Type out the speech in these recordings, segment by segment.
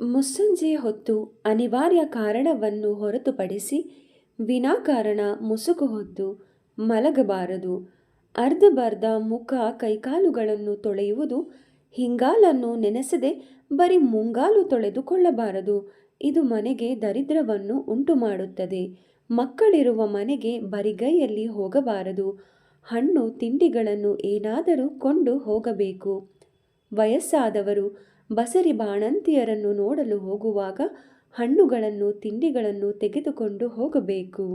ಮುಸ್ಸಂಜೆ ಹೊತ್ತು ಅನಿವಾರ್ಯ ಕಾರಣವನ್ನು ಹೊರತುಪಡಿಸಿ ವಿನಾಕಾರಣ ಮುಸುಕು ಹೊದ್ದು ಮಲಗಬಾರದು. ಅರ್ಧಬರ್ಧ ಮುಖ ಕೈಕಾಲುಗಳನ್ನು ತೊಳೆಯುವುದು ಹಿಂಗಾಲನ್ನು ನೆನೆಸದೆ ಬರೀ ಮುಂಗಾಲು ತೊಳೆದುಕೊಳ್ಳಬಾರದು. ಇದು ಮನೆಗೆ ದರಿದ್ರವನ್ನು ಉಂಟು ಮಾಡುತ್ತದೆ ಮಕ್ಕಳಿರುವ ಮನೆಗೆ ಬರಿಗೈಯಲ್ಲಿ ಹೋಗಬಾರದು. ಹಣ್ಣು ತಿಂಡಿಗಳನ್ನು ಏನಾದರೂ ಕೊಂಡು ಹೋಗಬೇಕು. ವಯಸ್ಸಾದವರು ಬಸರಿ ಬಾಣಂತಿಯರನ್ನು ನೋಡಲು ಹೋಗುವಾಗ ಹಣ್ಣುಗಳನ್ನು, ತಿಂಡಿಗಳನ್ನು ತೆಗೆದುಕೊಂಡು ಹೋಗಬೇಕು.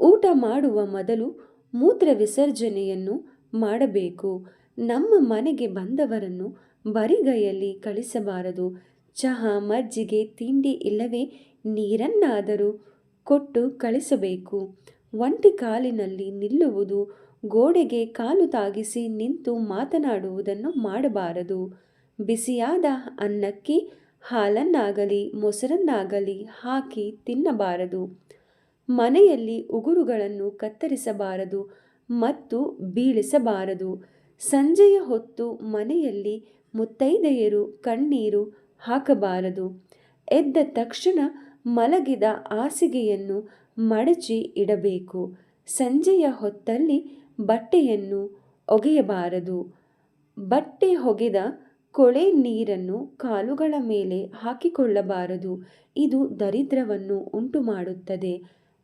ಊಟ ಮಾಡುವ ಮೊದಲು ಮೂತ್ರ ವಿಸರ್ಜನೆಯನ್ನು ಮಾಡಬೇಕು. ನಮ್ಮ ಮನೆಗೆ ಬಂದವರನ್ನು ಬರಿಗೈಯಲ್ಲಿ ಕಳಿಸಬಾರದು. ಚಹಾ, ಮಜ್ಜಿಗೆ, ತಿಂಡಿ ಇಲ್ಲವೇ ನೀರನ್ನಾದರೂ ಕೊಟ್ಟು ಕಳಿಸಬೇಕು. ಒಂಟಿ ಕಾಲಿನಲ್ಲಿ ನಿಲ್ಲುವುದು ಗೋಡೆಗೆ ಕಾಲು ತಾಗಿಸಿ ನಿಂತು ಮಾತನಾಡುವುದನ್ನು ಮಾಡಬಾರದು. ಬಿಸಿಯಾದ ಅನ್ನಕ್ಕೆ ಹಾಲನ್ನಾಗಲಿ, ಮೊಸರನ್ನಾಗಲಿ ಹಾಕಿ ತಿನ್ನಬಾರದು. ಮನೆಯಲ್ಲಿ ಉಗುರುಗಳನ್ನು ಕತ್ತರಿಸಬಾರದು ಮತ್ತು ಬೀಳಿಸಬಾರದು. ಸಂಜೆಯ ಹೊತ್ತು ಮನೆಯಲ್ಲಿ ಮುತ್ತೈದೆಯರು, ಕಣ್ಣೀರು ಹಾಕಬಾರದು. ಎದ್ದ ತಕ್ಷಣ ಮಲಗಿದ ಹಾಸಿಗೆಯನ್ನು ಮಡಚಿ ಇಡಬೇಕು. ಸಂಜೆಯ ಹೊತ್ತಲ್ಲಿ ಬಟ್ಟೆಯನ್ನು ಒಗೆಯಬಾರದು. ಬಟ್ಟೆ ಹೊಗೆದ ಕೊಳೆ ನೀರನ್ನು ಕಾಲುಗಳ ಮೇಲೆ ಹಾಕಿಕೊಳ್ಳಬಾರದು. ಇದು ದರಿದ್ರವನ್ನು ಉಂಟು ಮಾಡುತ್ತದೆ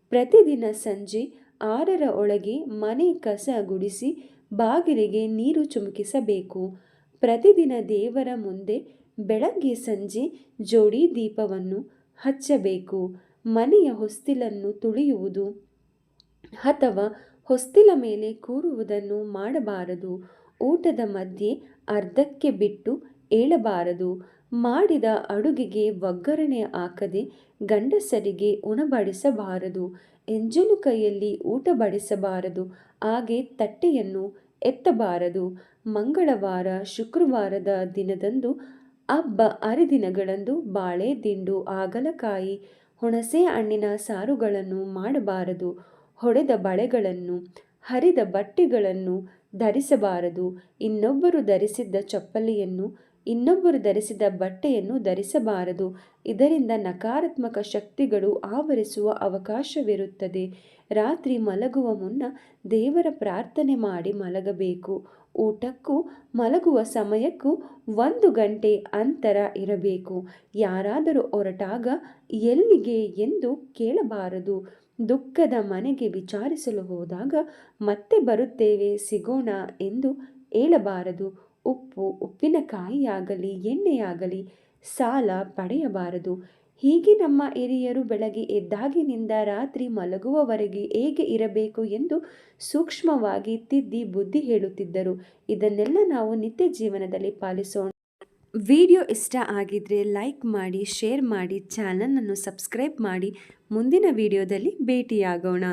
ಪ್ರತಿದಿನ ಸಂಜೆ ಆರರ ಒಳಗೆ ಮನೆ ಕಸ ಗುಡಿಸಿ ಬಾಗಿಲಿಗೆ ನೀರು ಚುಮುಕಿಸಬೇಕು. ಪ್ರತಿದಿನ ದೇವರ ಮುಂದೆ ಬೆಳಗ್ಗೆ ಸಂಜೆ ಜೋಡಿ ದೀಪವನ್ನು ಹಚ್ಚಬೇಕು. ಮನೆಯ ಹೊಸ್ತಿಲನ್ನು ತುಳಿಯುವುದು ಅಥವಾ ಹೊಸ್ತಿಲ ಮೇಲೆ ಕೂರುವುದನ್ನು ಮಾಡಬಾರದು. ಊಟದ ಮಧ್ಯೆ ಅರ್ಧಕ್ಕೆ ಬಿಟ್ಟು ಏಳಬಾರದು. ಮಾಡಿದ ಅಡುಗೆಗೆ ಒಗ್ಗರಣೆ ಹಾಕದೆ ಗಂಡಸರಿಗೆ ಉಣಬಡಿಸಬಾರದು. ಎಂಜಲು ಕೈಯಲ್ಲಿ ಊಟ ಬಡಿಸಬಾರದು. ಹಾಗೆ ತಟ್ಟೆಯನ್ನು ಎತ್ತಬಾರದು. ಮಂಗಳವಾರ, ಶುಕ್ರವಾರದ ದಿನದಂದು ಹಬ್ಬ ಹರಿದಿನಗಳಂದು ಬಾಳೆ, ದಿಂಡು, ಹಾಗಲಕಾಯಿ, ಹುಣಸೆ ಹಣ್ಣಿನ ಸಾರುಗಳನ್ನು ಮಾಡಬಾರದು. ಹೊಡೆದ ಬಳೆಗಳನ್ನು ಹರಿದ ಬಟ್ಟೆಗಳನ್ನು ಧರಿಸಬಾರದು. ಇನ್ನೊಬ್ಬರು ಧರಿಸಿದ್ದ ಚಪ್ಪಲಿಯನ್ನು ಇನ್ನೊಬ್ಬರು ಧರಿಸಿದ ಬಟ್ಟೆಯನ್ನು ಧರಿಸಬಾರದು. ಇದರಿಂದ ನಕಾರಾತ್ಮಕ ಶಕ್ತಿಗಳು ಆವರಿಸುವ ಅವಕಾಶವಿರುತ್ತದೆ. ರಾತ್ರಿ ಮಲಗುವ ಮುನ್ನ ದೇವರ ಪ್ರಾರ್ಥನೆ ಮಾಡಿ ಮಲಗಬೇಕು. ಊಟಕ್ಕೂ ಮಲಗುವ ಸಮಯಕ್ಕೂ ಒಂದು ಗಂಟೆ ಅಂತರ ಇರಬೇಕು. ಯಾರಾದರೂ ಹೊರಟಾಗ ಎಲ್ಲಿಗೆ ಎಂದು ಕೇಳಬಾರದು. ದುಃಖದ ಮನೆಗೆ ವಿಚಾರಿಸಲು ಹೋದಾಗ ಮತ್ತೆ ಬರುತ್ತೇವೆ, ಸಿಗೋಣ ಎಂದು ಹೇಳಬಾರದು ಉಪ್ಪು ಉಪ್ಪಿನಕಾಯಿಯಾಗಲಿ, ಎಣ್ಣೆಯಾಗಲಿ ಸಾಲ ಪಡೆಯಬಾರದು. ಹೀಗೆ ನಮ್ಮ ಹಿರಿಯರು ಬೆಳಗ್ಗೆ ಎದ್ದಾಗಿನಿಂದ ರಾತ್ರಿ ಮಲಗುವವರೆಗೆ ಹೇಗೆ ಇರಬೇಕು ಎಂದು ಸೂಕ್ಷ್ಮವಾಗಿ ತಿದ್ದಿ ಬುದ್ಧಿ ಹೇಳುತ್ತಿದ್ದರು. ಇದನ್ನೆಲ್ಲ ನಾವು ನಿತ್ಯ ಜೀವನದಲ್ಲಿ ಪಾಲಿಸೋಣ. ವಿಡಿಯೋ ಇಷ್ಟ ಆಗಿದ್ರೆ ಲೈಕ್ ಮಾಡಿ, ಶೇರ್ ಮಾಡಿ, ಚಾನಲನ್ನು ಸಬ್ಸ್ಕ್ರೈಬ್ ಮಾಡಿ. ಮುಂದಿನ ವಿಡಿಯೋದಲ್ಲಿ ಭೇಟಿಯಾಗೋಣ.